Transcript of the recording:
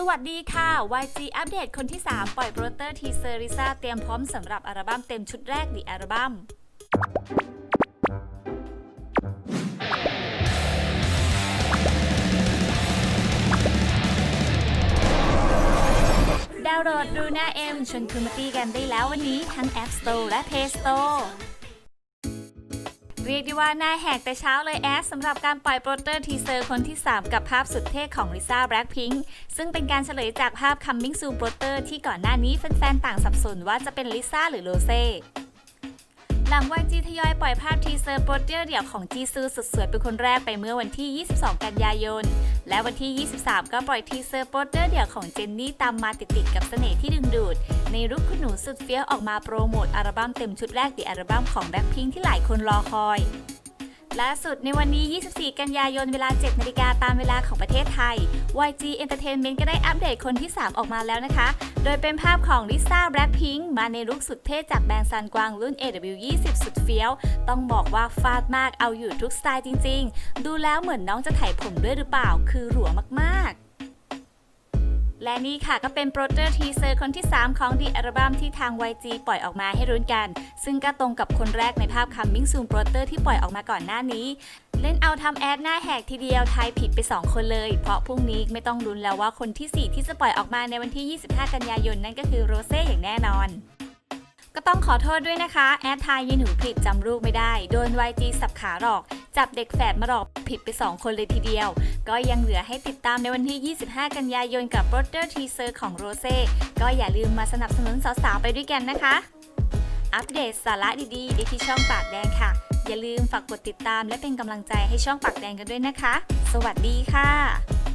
สวัสดีค่ะ YG อัปเดตคนที่ 3 ปล่อยโปรเตอร์ทีเซอร์ลิซ่าเตรียมพร้อมสำหรับอัลบั้มเต็มชุดแรก The อัลบั้มดาวน์โหลดดูหน้าเอ็มชวนคุณมาตีกันได้แล้ววันนี้ทั้ง App Store และ Play Store เรียกได้ว่าหน้าแหกแต่เช้าเลยแอดสำหรับการปล่อยโปรเตอร์ทีเซอร์คนที่ 3 กับภาพสุดเท่ของลิซ่าแบล็คพิงค์ซึ่งเป็นการเฉลยจากภาพ Coming Soon โปรเตอร์ที่ก่อนหน้านี้แฟนๆต่างสับสนว่าจะเป็นลิซ่าหรือโรเซ่ หลังวันจีทยอยปล่อยภาพทีเซอร์โปรเตอร์เดี่ยวของจีซูสุดสวยเป็นคนแรกไปเมื่อวันที่ 22 กันยายน และวันที่ 23 ก็ปล่อยทีเซอร์โปรเตอร์เดี่ยวของเจนนี่ตามมาติดๆกับเสน่ห์ที่ดึงดูด ในรูปคุณหนูสุดเฟี้ยวออกมาโปรโมทอัลบั้มเต็มชุดแรกดีอัลบั้มของแบ็คพิงที่หลายคนรอคอย ล่าสุดในวันนี้ 24 กันยายน เวลา 7 นาฬิกาตามเวลาของประเทศไทย YG Entertainment ก็ได้อัปเดตคนที่ 3 ออกมาแล้วนะคะ โดยเป็นภาพของลิซ่าแบล็คพิงมาในลุคสุดเท่จากแบรนด์ซันกวางรุ่น AW20 สุดเฟี้ยว ต้องบอกว่าฟาดมากเอาอยู่ทุกสไตล์จริง ๆ ดูแล้วเหมือนน้องจะไถผมด้วยหรือเปล่า คือหรัวมากๆ และนี่ค่ะก็เป็นโปรเตอร์ทีเซอร์คนที่ 3 ของดีอัลบั้มที่ทาง YG ปล่อยออกมาให้รุ้นกัน ซึ่งก็ตรงกับคนแรกในภาพ Coming Soon โปรเตอร์ที่ปล่อยออกมาก่อนหน้านี้ เล่นเอาทำแอดหน้าแหกทีเดียวทายผิดไป 2 คนเลย เพราะพรุ่งนี้ไม่ต้องลุ้นแล้วว่าคนที่ 4 ที่จะปล่อยออกมาในวันที่ 25 กันยายนนั่นก็คือโรเซ่อย่างแน่นอนก็ต้องขอโทษด้วยนะคะ แอดทายยินหูผิดจำรูปไม่ได้ โดน YG สับขาหลอก จับเด็กแฝดมาหลอกผิดไป 2 คนเลยทีเดียว ก็ยังเหลือให้ติดตามในวันที่ 25 กันยายนกับโปสเตอร์ทีเซอร์ของโรเซ่ก็อย่าลืมมาสนับสนุนสาวๆไปด้วยกันนะคะ อัปเดตสาระดีๆได้ที่ช่องปากแดงค่ะ อย่าลืมฝากกดติดตามและเป็นกำลังใจให้ช่องปากแดงกันด้วยนะคะ สวัสดีค่ะ